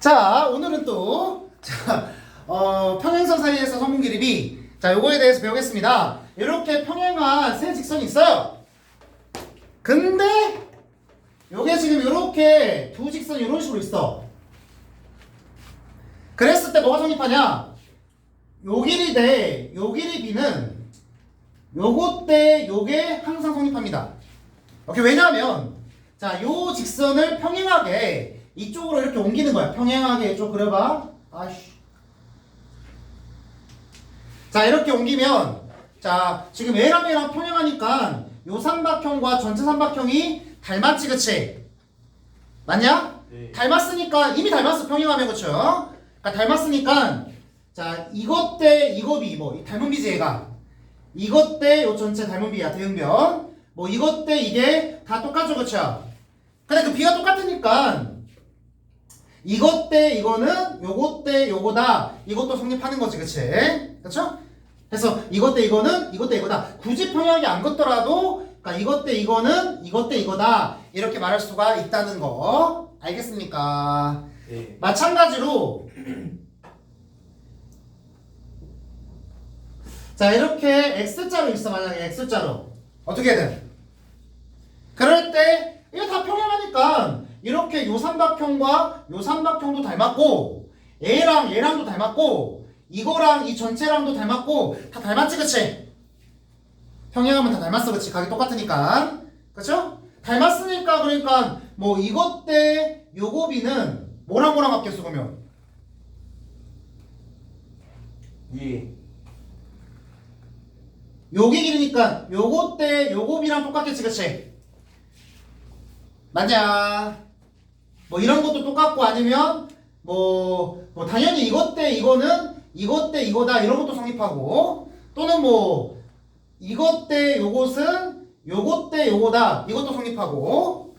자, 오늘은 또, 자, 어, 평행선 사이에서 성분 기립이, 자, 요거에 대해서 배우겠습니다. 이렇게 평행한 세 직선이 있어요. 근데, 요게 지금 이렇게 두 직선이 이런 식으로 있어. 그랬을 때 뭐가 성립하냐? 요 길이 대, 요 길이 B는 요것 대 요게 항상 성립합니다. 오케이, 왜냐하면, 자, 요 직선을 평행하게 이쪽으로 이렇게 옮기는 거야. 평행하게 좀 그려봐. 아씨. 자, 이렇게 옮기면, 자, 지금 A랑 A랑 평행하니까 요 삼각형과 전체 삼각형이 닮았지, 그치? 맞냐? 네. 닮았으니까, 이미 닮았어, 평행하면, 그쵸? 그러니까 닮았으니까, 자, 이것 대 이거 비, 뭐, 이 닮은 비지, 얘가. 이것 대 요 전체 닮은 비야, 대응변. 뭐, 이것 대 이게 다 똑같죠, 그쵸? 근데 그 비가 똑같으니까, 이것 대 이거는 요것 대 요거다. 이것도 성립하는 거지, 그치? 그쵸? 그래서 이것 대 이거는 이것 대 이거다. 굳이 평행하게 안 걷더라도, 그러니까 이것 대 이거는 이것 대 이거다. 이렇게 말할 수가 있다는 거. 알겠습니까? 네. 마찬가지로 자 이렇게 X자로 있어 만약에 X자로 어떻게든 그럴 때 이거 다 평행하니까 이렇게 요 삼각형과 요 삼각형도 닮았고 얘랑 얘랑도 닮았고 이거랑 이 전체랑도 닮았고 다 닮았지 그치? 평행하면 다 닮았어 그치? 각이 똑같으니까 그쵸? 닮았으니까 그러니까 뭐 이것 대 요거 비는 뭐랑 뭐랑 같겠어 그러면 위. 요게 길으니까 요거 때 요거 비랑 똑같겠지 그치? 맞냐 뭐 이런 것도 똑같고 아니면 뭐, 뭐 당연히 이것 때 이거는 이것 때 이거다 이런 것도 성립하고 또는 뭐 이것 때 요것은 요것 때 요거다 이것도 성립하고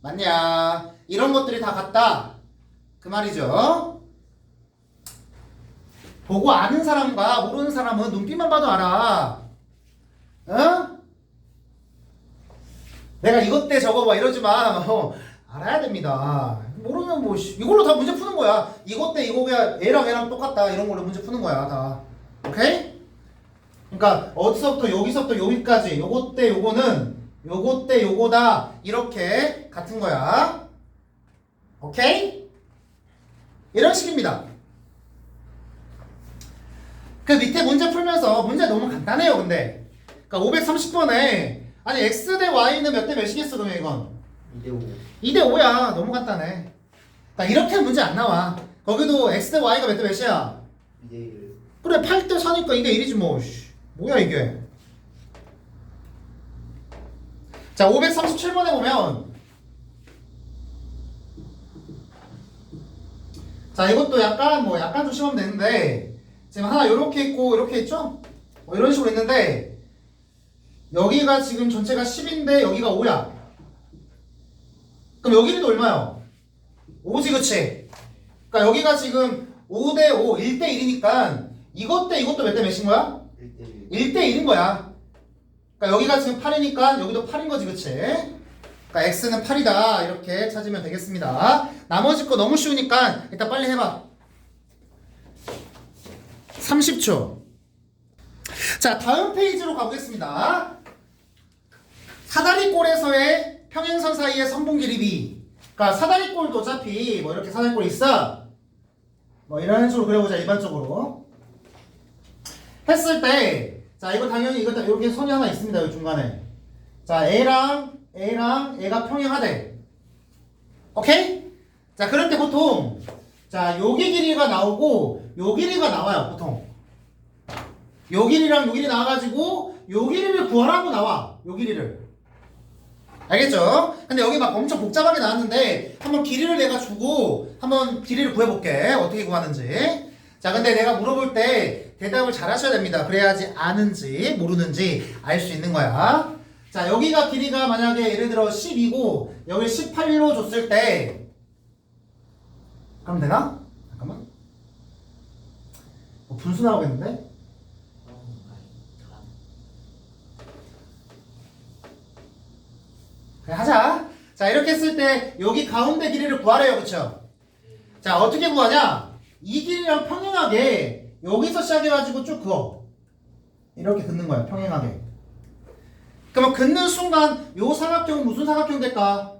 맞냐 이런 것들이 다 같다 그 말이죠 보고 아는 사람과 모르는 사람은 눈빛만 봐도 알아 어? 내가 이것 때 저거 봐 이러지 마. 어, 알아야 됩니다. 모르면 뭐 씨, 이걸로 다 문제 푸는 거야. 이것 때 이거가 얘랑 얘랑 똑같다 이런 걸로 문제 푸는 거야 다. 오케이? 그러니까 어디서부터 여기서부터 여기까지 요것 때 요거는 요것 때 요거다 이렇게 같은 거야. 오케이? 이런 식입니다. 그 밑에 문제 풀면서 문제 너무 간단해요 근데 그러니까 530번에 아니 x 대 y는 몇 대 몇이겠어 그러면 이건 2대 5. 2대 5야. 너무 간단해 나 이렇게 문제 안 나와. 거기도 x 대 y가 몇 대 몇이야? 2대 1. 그래 8대 4니까 2대 1이지 뭐. 씨. 뭐야 이게? 자 537번에 보면. 자 이것도 약간 뭐 약간 조심하면 되는데. 지금 하나 이렇게 있고 이렇게 있죠? 뭐 이런 식으로 있는데. 여기가 지금 전체가 10인데 여기가 5야 그럼 여기는 얼마요? 5지 그치? 그러니까 여기가 지금 5 대 5 1 대 1이니까 이것 대 이것도 몇 대 몇인 거야? 1대 1. 1대 1인 거야. 그러니까 여기가 지금 8이니까 여기도 8인 거지, 그치? 그러니까 x는 8이다. 이렇게 찾으면 되겠습니다. 나머지 거 너무 쉬우니까 일단 빨리 해봐. 30초. 자, 다음 페이지로 가보겠습니다. 사다리꼴에서의 평행선 사이의 선분 기립이. 그러니까 사다리꼴도 어차피 뭐 이렇게 사다리꼴 있어. 뭐 이런 식으로 그려보자, 일반적으로. 했을 때, 자, 이거 당연히 이거 다 이렇게 선이 하나 있습니다. 여기 중간에. 자, A랑 A랑 A가 평행하대. 오케이? 자, 그럴 때 보통, 자, 여기 길이가 나오고, 요 길이가 나와요, 보통. 요 길이랑 요 길이 나와가지고, 요 길이를 구하라고 나와. 요 길이를. 알겠죠? 근데 여기 막 엄청 복잡하게 나왔는데, 한번 길이를 내가 주고, 한번 길이를 구해볼게. 어떻게 구하는지. 자, 근데 내가 물어볼 때 대답을 잘 하셔야 됩니다. 그래야지 아는지 모르는지 알 수 있는 거야. 자, 여기가 길이가 만약에 예를 들어 10이고 여기 18로 줬을 때 그럼 되나? 잠깐만. 뭐 분수 나오겠는데? 그래, 하자. 자, 이렇게 했을 때 여기 가운데 길이를 구하래요. 그쵸? 자 어떻게 구하냐? 이 길이랑 평행하게 여기서 시작해가지고 쭉 그어. 이렇게 긋는 거야 평행하게. 그러면 긋는 순간 요 삼각형은 무슨 삼각형 될까?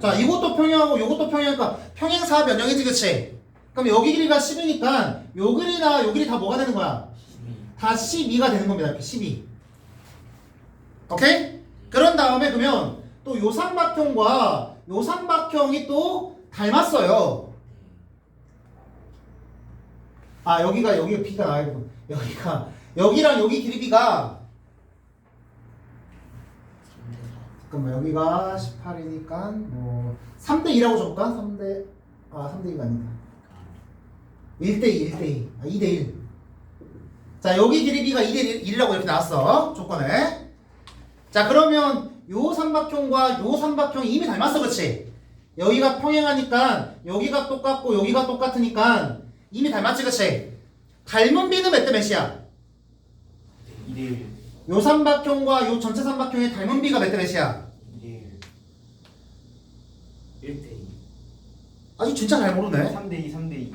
자 이것도 평행하고 이것도 평행하니까 평행사 변형이지 그치? 그럼 여기 길이가 10이니까 요 길이나 요 길이 다 뭐가 되는 거야? 다 12가 되는 겁니다 이렇게 12 오케이? 그런 다음에 그러면 또 요 삼각형과 요 삼각형이 또 닮았어요. 아 여기가 B가 나와야 되고 여기가 여기랑 여기 길이 B가 잠깐만 여기가 18이니까 뭐 3대 2라고 적을까? 3대 아 3대 2가 아니다. 1대 2 1대 2 아 2대 1 자 여기 길이 B가 2대 1이라고 이렇게 나왔어 조건에. 자 그러면 요 삼각형과 요 삼각형이 이미 닮았어 그치? 여기가 평행하니까 여기가 똑같고 여기가 똑같으니까 이미 닮았지 그치? 닮은 B는 몇 대 몇이야? 2대1 요 삼각형과 요 전체 삼각형의 닮은 B가 몇 대 몇이야? 2대1 1대2 아주 진짜 잘 모르네 3대2 3대2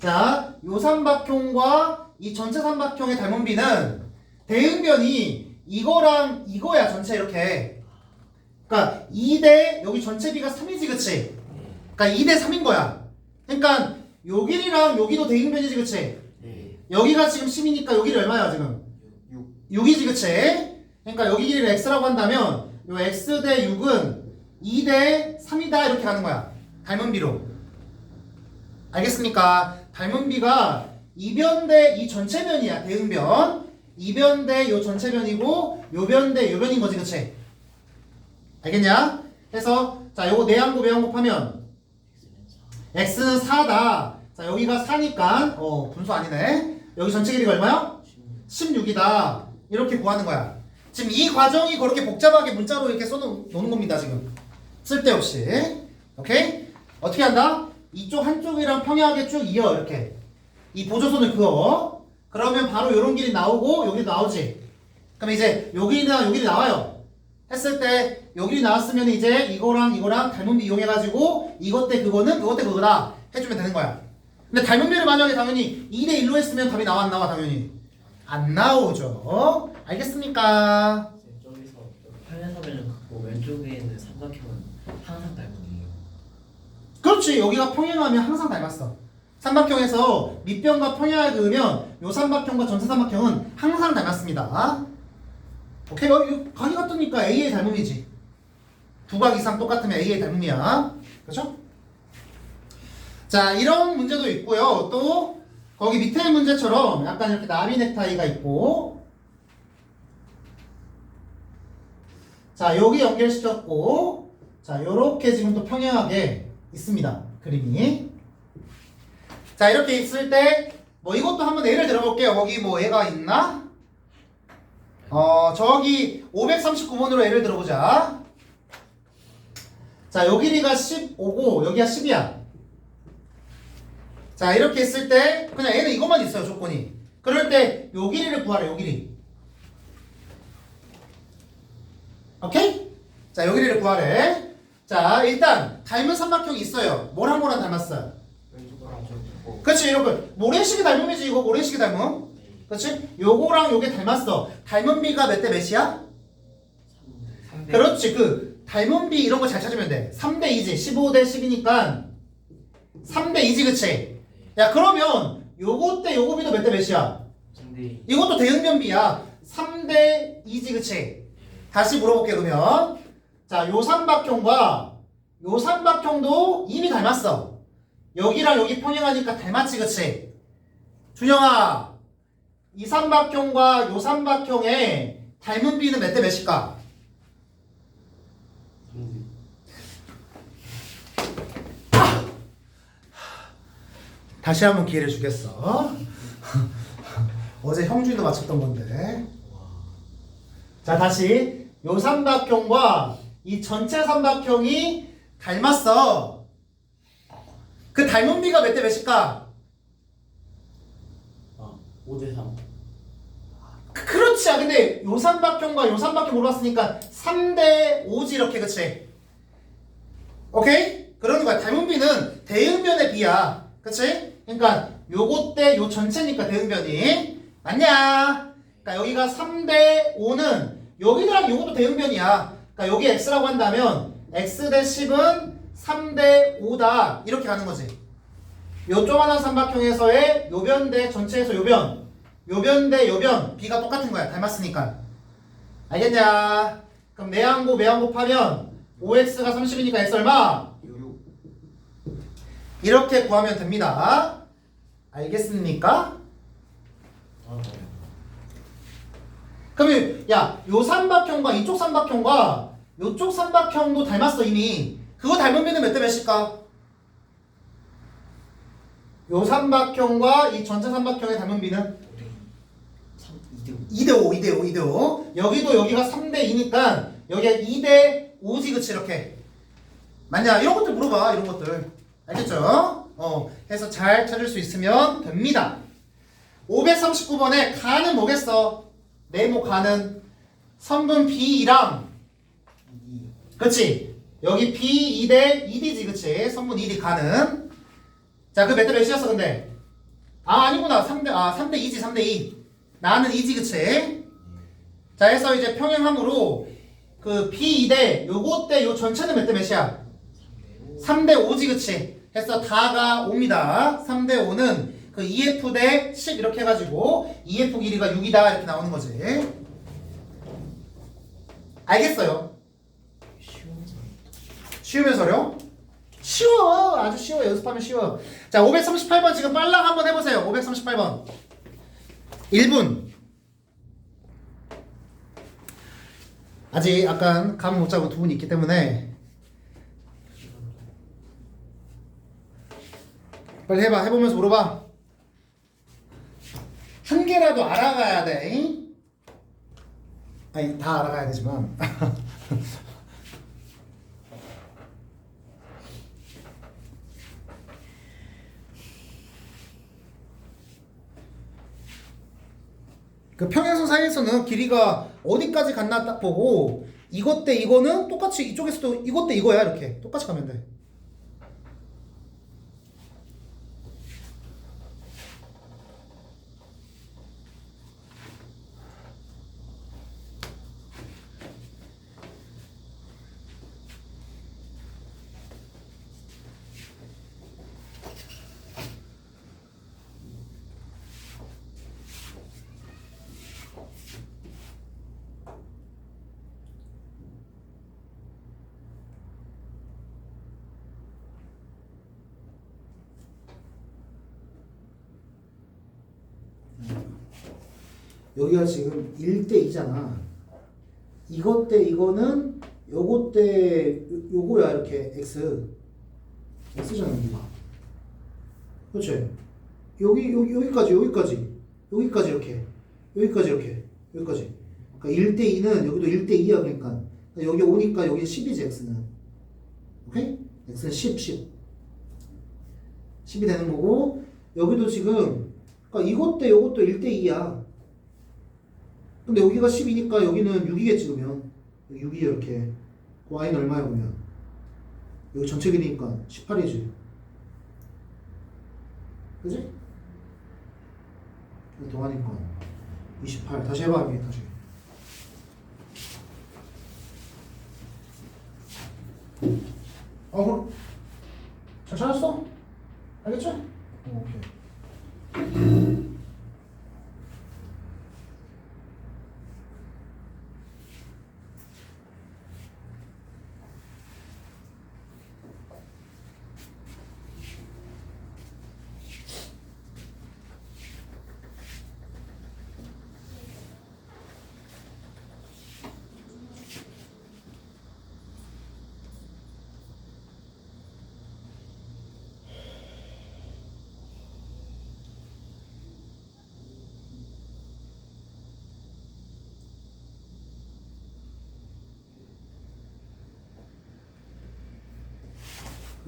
자, 요 삼각형과 이 전체 삼각형의 닮은 비는 대응변이 이거랑 이거야 전체 이렇게. 그러니까 2대 여기 전체 비가 3이지 그치? 그러니까 2대 3인 거야. 그러니까 요 길이랑 여기도 대응변이지 그치? 네 여기가 지금 10이니까 여기를 얼마야 지금? 6 6이지 그치? 그러니까 여기 길이를 x라고 한다면 요 x 대 6은 2 대 3이다 이렇게 가는 거야. 닮은 비로. 알겠습니까? 닮은 비가 이변 대 이 전체변이야. 대응변. 이변 대요 전체 변이고 요변 대 요변인 거지 그치? 알겠냐? 그래서 자 요거 내항고 배항곱하면 x는 4다. 자 여기가 4니까 어 분수 아니네. 여기 전체 길이가 얼마야? 16이다. 이렇게 구하는 거야. 지금 이 과정이 그렇게 복잡하게 문자로 이렇게 써놓는 겁니다, 지금. 쓸데없이. 오케이? 어떻게 한다? 이쪽 한쪽이랑 평행하게 쭉 이어, 이렇게. 이 보조선을 그어. 그러면 바로 이런 길이 나오고, 여기도 나오지. 그럼 이제 여기나 여기 나와요. 했을 때, 여기 나왔으면 이제 이거랑 이거랑 닮은 비 이용해가지고, 이것 대 그거는 그것 대 그거다. 해주면 되는 거야. 근데 닮은 비를 만약에 당연히 2대 1로 했으면 답이 나와, 안 나와, 당연히. 안 나오죠. 알겠습니까? 저기서 평행사변을 갖고 왼쪽에 있는 삼각형은 항상 닮은이에요. 그렇지. 여기가 평행하면 항상 닮았어. 삼각형에서 밑변과 평행하게 그으면 요 삼각형과 전체 삼각형은 항상 닮았습니다. 오케이. 어, 이거 각이 같으니까 A의 닮음이지. 두 각 이상 똑같으면 A의 닮음이야. 그렇죠? 자, 이런 문제도 있고요. 또 거기 밑에 문제처럼 약간 이렇게 나비 넥타이가 있고 자, 여기 연결시켰고 자, 요렇게 지금 또 평행하게 있습니다. 그림이. 자, 이렇게 있을 때 뭐 이것도 한번 예를 들어볼게요. 거기 뭐 얘가 있나? 어, 저기 539번으로 예를 들어보자. 자, 요 길이가 15고 여기가 10이야. 자, 이렇게 있을 때 그냥 얘는 이것만 있어요, 조건이. 그럴 때 요 길이를 구하래, 요 길이. 오케이? 자, 요 길이를 구하래. 자, 일단 닮은 삼각형이 있어요. 뭐랑 뭐랑 닮았어요? 왼쪽으로 왼쪽으로 그렇지, 이렇게 모래시계 닮음이지 이거 모래시계 닮음. 그렇지? 요거랑 요게 닮았어. 닮은 비가 몇 대 몇이야? 3대 그렇지. 그 닮은 비 이런 거 잘 찾으면 돼. 3대 2지. 15대 10이니까 3대 2지, 그치? 야, 그러면 요거 때 요거 비도 몇 대 몇이야? 3대2 이것도 대응변 비야. 3대 2지, 그치? 다시 물어볼게, 그러면. 자, 요 삼각형과 요 삼각형도 이미 닮았어. 여기랑 여기 평행하니까 닮았지, 그치? 준영아, 이 삼각형과 요 삼각형의 닮은 비는 몇 대 몇일까? 3대 다시 한번 기회를 주겠어. 어제 형준이도 맞췄던 건데. 자, 다시 요 삼각형과 이 전체 삼각형이 닮았어. 그 닮은 비가 몇 대 몇일까? 아, 5대 3. 그- 그렇지. 아, 근데 요 삼각형과 요 삼각형 물어봤으니까 3대 5지 이렇게 그치? 오케이? 그러는 거야. 닮은 비는 대응 b야. 그치? 그러니까 요거 때요 전체니까 대응변이 맞냐? 그러니까 여기가 3대 5는 여기랑 요것도 대응변이야. 그러니까 여기 x라고 한다면 x 대 10은 3대 5다. 이렇게 가는 거지. 요 조그만한 삼각형에서의 요변 대 전체에서 요변. 요변 대 요변. b가 똑같은 거야. 닮았으니까. 알겠냐? 그럼 매항고 매항고 파면 5x가 30이니까 x 얼마? 이렇게 구하면 됩니다. 알겠습니까? 그러면 야, 요 삼각형과 이쪽 삼각형과 요쪽 삼각형도 닮았어 이미. 그거 닮은 비는 몇 대 몇일까? 요 삼각형과 이 전체 삼각형의 닮은 비는 3 2대 5 2대 5, 2대 5, 2대 5. 여기도 여기가 3대 2니까 여기가 2대 5지 그치 이렇게. 맞냐? 이런 것들 물어봐. 이런 것들. 알겠죠? 어. 해서 잘 찾을 수 있으면 됩니다. 539번에 가는 뭐겠어? 네모 가는 선분 B2랑 그치? 여기 B2 대 2D지 그치? 선분 2D 가는 자, 그 몇대 몇이었어 근데? 아 아니구나 3대 아 3대 2지 3대 2 나는 2지 그치? 자 해서 이제 평행함으로 그 B2 대 요거 대요 전체는 몇 대 몇이야? 3대 5지 그치? 해서 다가 5입니다 3대 5는 그 2F 대 10 이렇게 해가지고 2F 길이가 6이다 이렇게 나오는 거지 알겠어요? 쉬우면서요? 쉬워. 아주 쉬워. 연습하면 쉬워. 자 538번 지금 빨랑 한번 해보세요. 538번. 1분. 아직 약간 감을 못 잡은 두 분이 있기 때문에. 빨리 해봐. 해보면서 물어봐. 한 개라도 알아가야 돼 잉? 아니 다 알아가야 되지만 그 평행선 사이에서는 길이가 어디까지 갔나 딱 보고 이것 대 이거는 똑같이 이쪽에서도 이것 대 이거야 이렇게 똑같이 가면 돼. 여기가 지금 1대 2잖아. 이것 대 이거는 요것 대 요- 요거야 이렇게 x. x잖아 여기가. 그렇지? 여기 여기 여기까지 여기까지 여기까지 이렇게 여기까지 이렇게 여기까지. 그러니까 1대 2는 여기도 1대 2야 그러니까 여기 오니까 여기 10이지 x는. 오케이? x는 10 10. 10이 되는 거고 여기도 지금 그러니까 이것 대 요것도 1대 2야. 근데 여기가 10이니까 여기는 6이겠지 그러면. 6이 이렇게. 그 y는 얼마야 그러면? 여기 전체 길이니까 18이지. 그지? 동하니까 28 다시 해봐 여기 다시. 어 그럼 잘 찾았어? 알겠지? 어, 오케이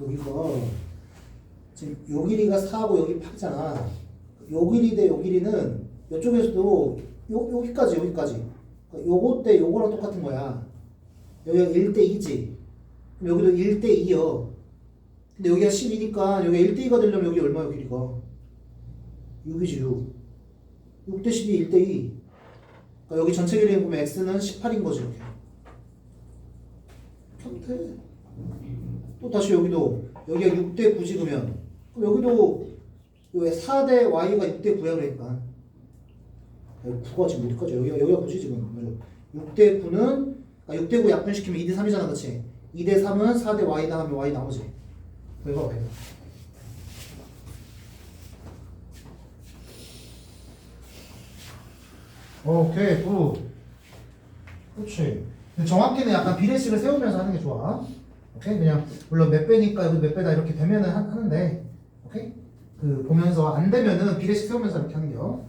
여기가 지금 요 길이가 4고 여기 8이잖아. 요 길이 대 요 길이는 이쪽에서도 요, 여기까지 여기까지. 그러니까 요거 때 요거랑 똑같은 거야. 여기가 1대 2지. 그럼 여기도 1대 2여. 근데 여기가 12니까 여기가 1대 2가 되려면 여기 얼마야 길이가? 6이지 6. 6대 12 1대 2. 그러니까 여기 전체 길이 보면 x는 18인 거지 이렇게. 평태. 또 다시 여기도 여기가 6대 9 찍으면 그럼 여기도 요 4대 y가 6대 9야 그러니까. 여기 9가 지금 어디까지? 여기가 여기가 9지 지금. 6대 9는 그러니까 6대 9 약분시키면 2대 3이잖아, 그렇지? 2대 3은 4대 y 다음에 y 나오지. 이거 봐. 오케이, 굿. 그렇지. 정확히는 약간 비례식을 세우면서 하는 게 좋아. 오케이, 그냥 물론 몇 배니까 여기 몇 배다 이렇게 되면은 하, 하는데, 오케이. 그 보면서 안 되면은 비례식 세우면서 이렇게 하는 게요.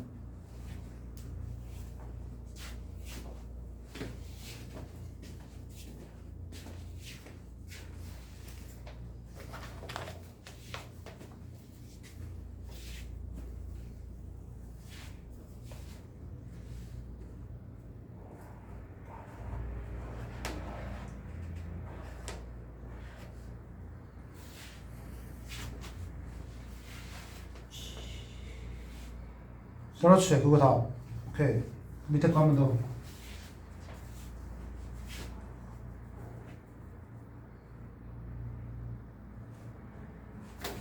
그렇지, 그거 다. 오케이. 밑에 거 한 번 더.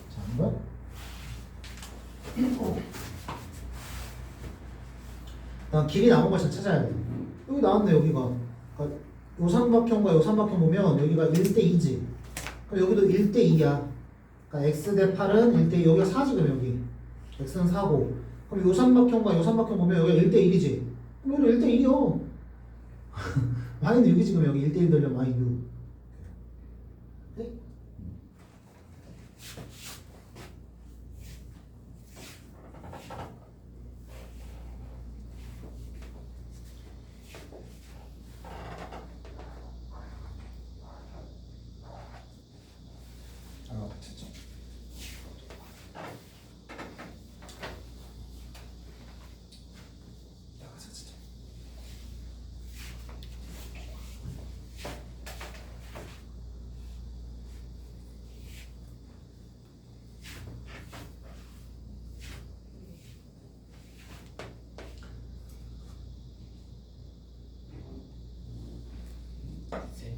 자, 한 번. 난 길이 나온 걸 찾아야 돼. 여기 나왔네, 여기가. 그러니까 요삼각형과 요삼각형 보면 여기가 1대2지. 그럼 여기도 1대2야. 그러니까 x 대 8은 1대2, 여기가 4지, 그럼 여기. x는 4고. 그럼 요삼각형과 요삼각형 보면 여기가 1대1이지. 그럼 여기 1대1이요. y는 6이지, 그럼 여기 1대1 되려면 y 6.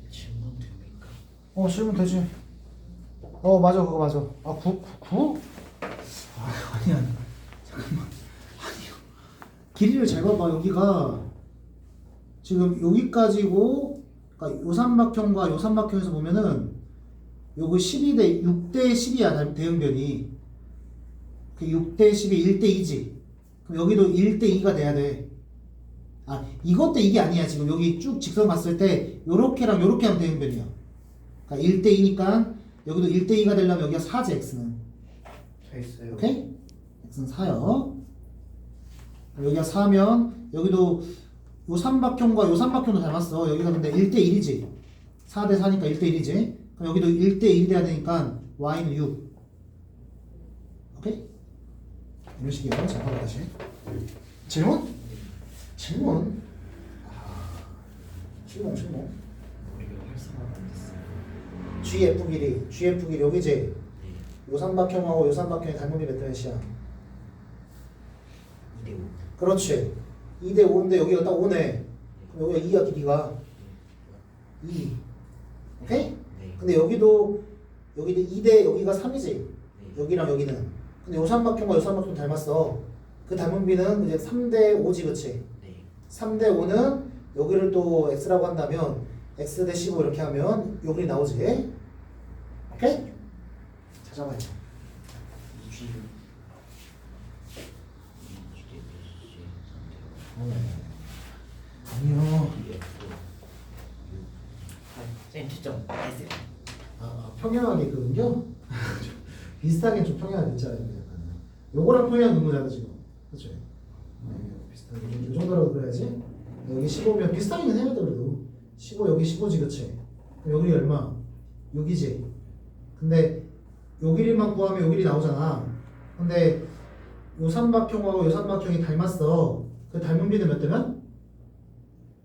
질문 됩니까? 어 질문 되지. 어 맞아 그거 맞아. 아 구, 구? 아 아니야 잠깐만 아니요. 길이를 잘 봐봐 여기가 지금 여기까지고 그러니까 요삼각형과 요삼각형에서 보면은 요거 12대 6대 10이야 대응변이. 그 6대 10이 1대 2지. 그럼 여기도 1대 2가 돼야 돼. 아 이것도 이게 아니야 지금 여기 쭉 직선 봤을 때 요렇게랑 요렇게 하면 대응변이야. 그러니까 1대 2니까 여기도 1대 2가 되려면 여기가 4지 x는. 돼 있어요. 오케이? x는 4요. 여기가 4면 여기도 요 삼각형과 요 삼각형도 닮았어. 여기가 근데 1대 1이지. 4대 4니까 1대 1이지. 그럼 여기도 1대 1이 돼야 되니까 y는 6. 오케이? 이런 식이에요. 자, 봐봐 다시. 질문? 질문? 아, 질문 질문. 됐어요. GF 길이, GF 길이 여기지. 네. 요삼각형하고 요삼각형의 닮음이 몇 대 몇이야? 2대 5. 그렇지. 2대 5인데 여기가 딱 5네. 그럼 여기가 2야 길이가 2. 오케이? 네. 근데 여기도 여기도 2대 여기가 3이지. 네. 여기랑 여기는. 근데 요삼각형과 요삼각형 닮았어. 그 닮은비는 이제 3대 5지 그치? 네. 3대 5는 여기를 또 x라고 한다면 x 대 15 이렇게 하면 여기 나오지. 오케이? 찾아봐요. 2G 2G 몇이지? 아니요. 아, 아, 평행하게 그은요? 비슷하게 좀 평행하게 있잖아요. 요거랑 평행한 근무잖아 지금. 네, 이 정도라고 그래야지. 여기 15면 비슷하긴 해야 돼 그래도. 15 여기 15지 그치? 여기 얼마? 6이지. 근데 요 길이만 구하면 요 길이 나오잖아. 근데 요 삼각형하고 요 삼각형이 닮았어. 그 닮은 비는 몇 대면?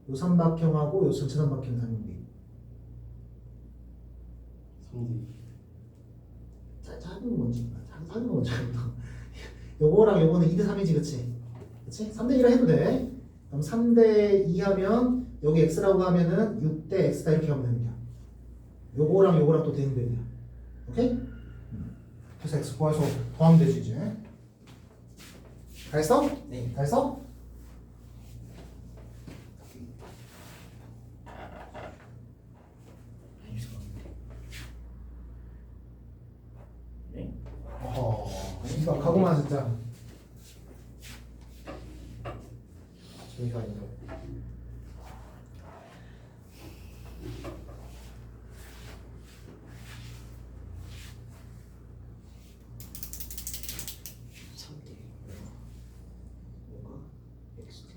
요 삼각형하고 요 전체 삼각형 닮은 비. 3D. 자, 작은 거 먼저 작- 작은 거 먼저 요거랑 요거는 2대 3이지 그치? 그치? 3대 1을 해도 돼 그럼 3대 2 하면 여기 x라고 하면은 6대 x다 이렇게 하면 되는 거야 요거랑 요거랑 또 되는 거야 오케이? 음. 그래서 x 구해서 더하면 되지 이제 다 했어? 네. 다 했어? 네? 어허 심각하구만 진짜 저희가 아니고. 삼대. 뭐가? 엑스트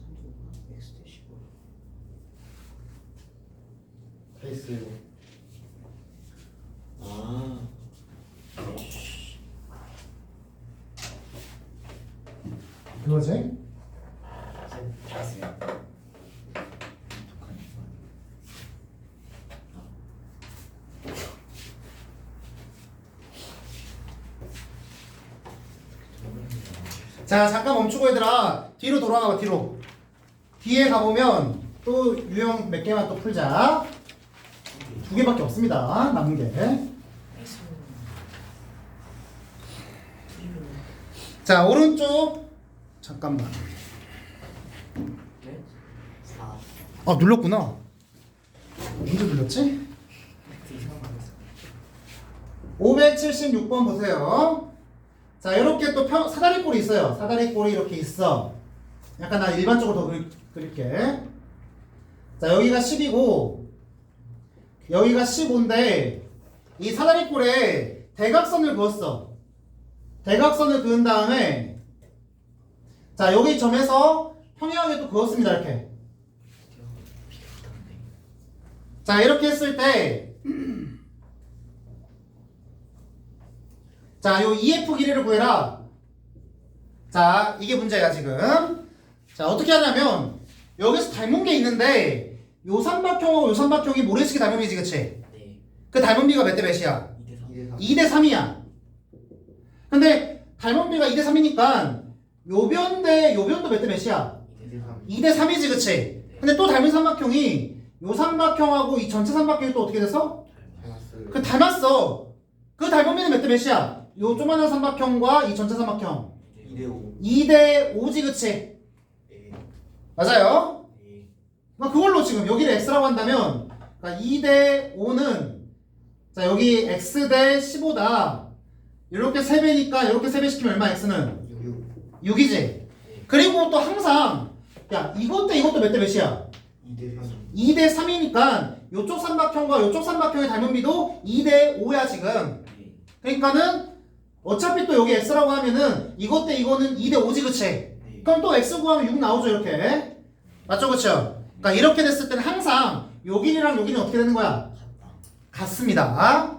삼대가? 엑스트 15다 했어요. 아. 그거지? 자 잠깐 멈추고 얘들아. 뒤로 돌아가봐 뒤로. 뒤에 가보면 또 유형 몇 개만 또 풀자. 두 개밖에 없습니다. 남은 게. 자 오른쪽. 잠깐만. 네? 4아 눌렀구나. 언제 눌렀지? 576번 보세요 자 이렇게 또 평, 사다리 꼴이 있어요. 사다리 꼴이 이렇게 있어. 약간 나 일반적으로 더 그릴, 그릴게. 자 여기가 10이고 여기가 15인데 이 사다리 꼴에 대각선을 그었어. 대각선을 그은 다음에 자 여기 점에서 평행하게 또 그었습니다 이렇게. 자 이렇게 했을 때 자, 요 EF 길이를 구해라. 자, 이게 문제야, 지금. 자, 어떻게 하냐면, 여기서 닮은 게 있는데, 요 삼각형하고 요 삼각형이 모래시계 닮음이지, 그치? 네. 그 닮은비가 몇 대 몇이야? 2대 3. 2대 3 2대 3이야. 근데, 닮은비가 2대 3이니까, 요변 대 요변도 몇 대 몇이야? 2대 3. 2대 3 2대 3이지, 그치? 근데 또 닮은 삼각형이, 요 삼각형하고 이 전체 삼각형이 또 어떻게 됐어? 닮았어요 그 닮았어. 그 닮은비는 몇 대 몇이야? 요 조만한 삼각형과 이 전체 삼각형. 2대 5 2대 5지 그치? 네. 맞아요? 네. 그러니까 그걸로 지금 여기를 x라고 한다면 그러니까 2대 5는 자 여기 x 대 15다 이렇게 3배니까 이렇게 3배 시키면 얼마 x는 6 6이지 그리고 또 항상 야 이것 대 이것도 몇 대 몇이야 2대 3 2대 3이니까 요쪽 삼각형과 요쪽 삼각형의 닮은 비도 2대 5야 지금 네. 그러니까는 어차피 또 여기 x라고 하면은 이것 대 이거는 2대 5지 그치? 네. 그럼 또 x 구하면 6 나오죠 이렇게 맞죠 그쵸? 그러니까 이렇게 됐을 때는 항상 요 길이랑 요 길이는 어떻게 되는 거야? 같습니다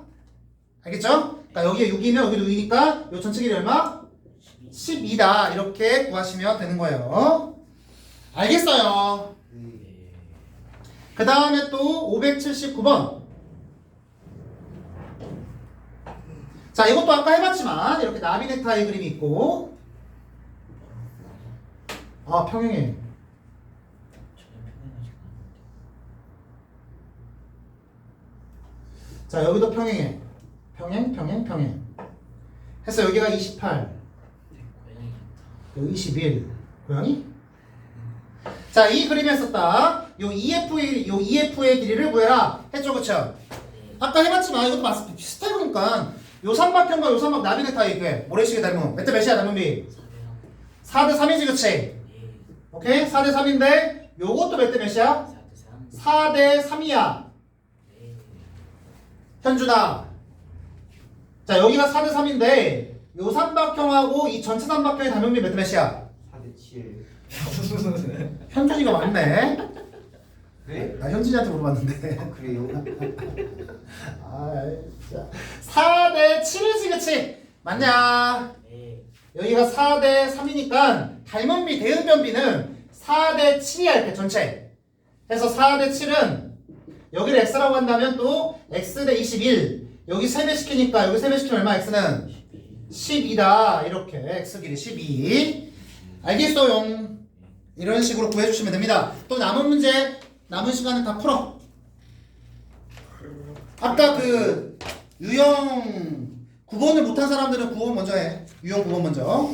알겠죠? 그러니까 여기가 6이면 여기도 6이니까 요 전체 길이 얼마? 12. 12다 이렇게 구하시면 되는 거예요 알겠어요 네. 네. 그 다음에 또 579번 자 이것도 아까 해봤지만 이렇게 나비 넥타이 그림이 있고 아 평행해. 자 여기도 평행해 평행 평행 평행 해서 여기가 28 네. 고양이 같다. 여기 21 고양이 자 이 그림에 썼다 요 EF의 요 EF의 길이를 구해라 했죠 그쵸 네. 아까 해봤지만 이것도 맞 비슷해 보니까 요 삼각형과 요 삼각 나비넥타이 이게 모래시계 닮은 몇대 몇이야 닮은 비 4대 3. 4대 3이지 그치 네. 오케이 4대 3인데 요것도 몇 대 몇이야 4대 3. 4대 3이야 네. 현주다 자 여기가 4대 3인데 요 삼각형하고 이 전체 삼각형의 닮은 비 몇 대 몇이야 4대 7 현준이가 맞네 네? 나 현준이한테 물어봤는데. 아 그래요? 아 진짜. 4대 7이지 그치? 맞냐? 네. 여기가 4대 3이니까 닮은비 대응변비는 4대 7이야 이렇게 전체. 해서 4대 7은 여기를 x라고 한다면 또 x 대 21 여기 3배 시키니까 여기 3배 시키면 얼마 x는? 12다. 이렇게 x 길이 12 알겠어요. 이런 식으로 구해주시면 됩니다. 또 남은 문제 남은 시간은 다 풀어. 아까 그 유형 9번을 못한 사람들은 9번 먼저 해. 유형 9번 먼저